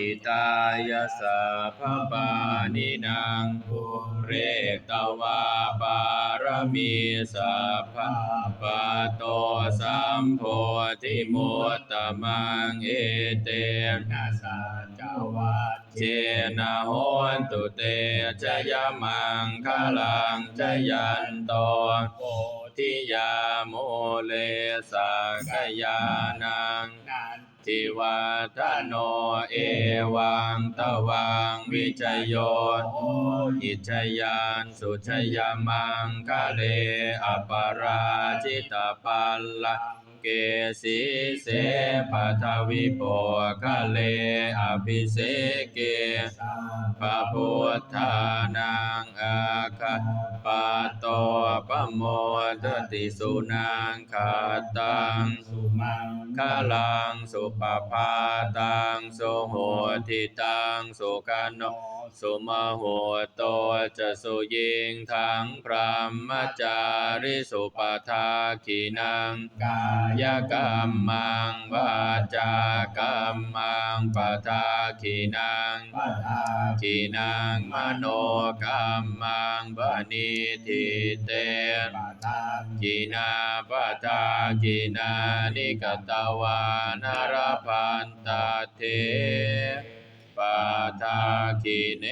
หิตายาสัพพปานินางปุเรตวาปารมีสัพพปะโตสัมโพธิมุตตมังเอเตนาสาเจ้าวัดเจนะโหนตุเตชยมังคลังชยันโตโพทิยาโมเลสักยานัง ทิวัฒโนเอวังตวังวิจโยนอิจยานสุชยมังคะเลอปาราจิตปัลละ เกสีเสปัทวิโปคะเลอภิเสเกปะพุทธานังอาคาปะโตปะโมทติสุนังขาตังสุมังคาลังสุปปาตังสุโหติตังสุกันโนสุมาโหโตจะสุยิงทังพรหมจาริสุปทาขีนังกายยกรรมังวาจากรรมังปทาขีนังปะทาขีนังมโนกรรมังบณิทิเตปะทากีนาปทากีนานิกตวานารพันตเทปทาคีเน